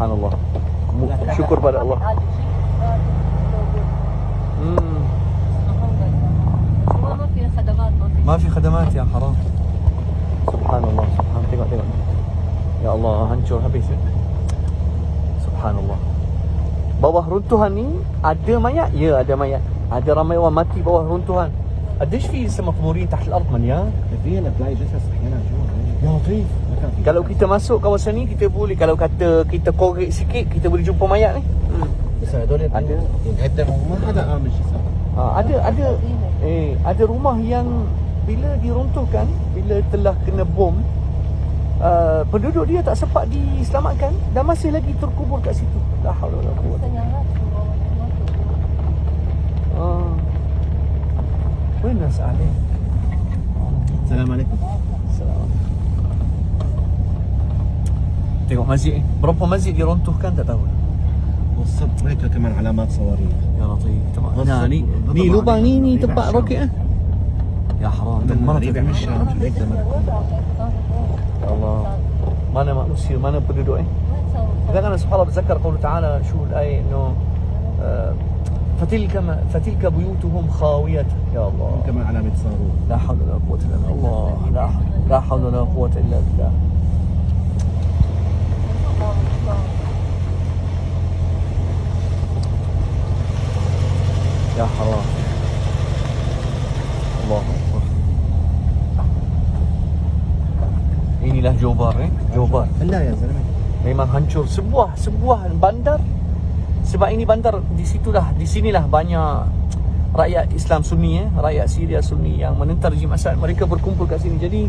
سبحان الله. شكر بلا الله. ما في خدمات يا حرام. سبحان الله سبحان الله يا الله هنشور هبيسه سبحان الله. bawah runtuhan ni ada mayat ya ada mayat ada ramai orang mati bawah runtuhan ada في سمك مورين تحت الأرض من يا لطيف. Kalau kita masuk kawasan ni kita boleh kalau kata kita korek sikit kita boleh jumpa mayat ni. Hmm. Besar tu dia. Ada. Kaitan rumah ada ah Ha, ada ada eh ada rumah yang bila diruntuhkan bila telah kena bom uh, penduduk dia tak sempat diselamatkan dan masih lagi terkubur kat situ. La haula wala quwwata. Ah. Buenas ha. Assalamualaikum. تيغو مازي بربو مازي يرون تو كان تداول وصلت ريتو كمان علامات صواريخ. يا لطيف. تمام نعم، ناني ني لوبانيني تبع روكي آه؟ يا حرام من مرة تبع هيك الله. ما أنا ما اسير ما أنا بدي دوي لذلك أنا آه؟ سبحان الله بتذكر قوله تعالى شو الآية؟ إنه آه، فتلك فتلك بيوتهم خاوية. يا الله. كما علامة صاروخ. لا حول ولا قوة إلا بالله. لا حول ولا قوة إلا بالله. Ya Allah. Allah Inilah Johor eh? Johor Benar ya Zalman Memang hancur. Sebuah Sebuah bandar. Sebab ini bandar Di situlah Di sinilah banyak Rakyat Islam Sunni eh? Rakyat Syria Sunni Yang menentang rejim Assad Mereka berkumpul kat sini. Jadi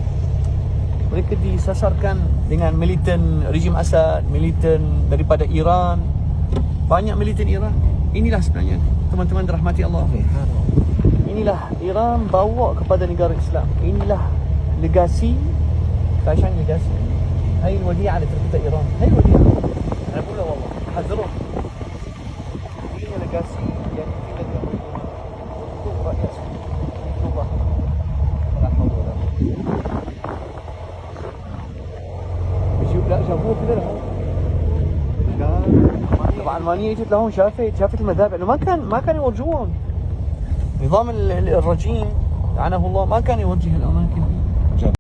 Mereka disasarkan Dengan militan Rejim Assad Militan Daripada Iran. Banyak militan Iran. Inilah sebenarnya teman-teman rahmati Allah. Inilah Iran bawa kepada negara Islam. Inilah legasi fashion legasi. Hai wadi'ah yang terkata Iran. Hai wadi'ah. Ana pula Allah. Hazruh. Ini legasi yang kita kena untuk rakyat sendiri. Untuk rakyat. Bersyukur dah, syabur. المانية اجت لهون شافت شافت المذابح إنه ما كان ما كان يورجوهم نظام ال- ال- الرجيم لعنه الله ما كان يوجه الأماكن. دي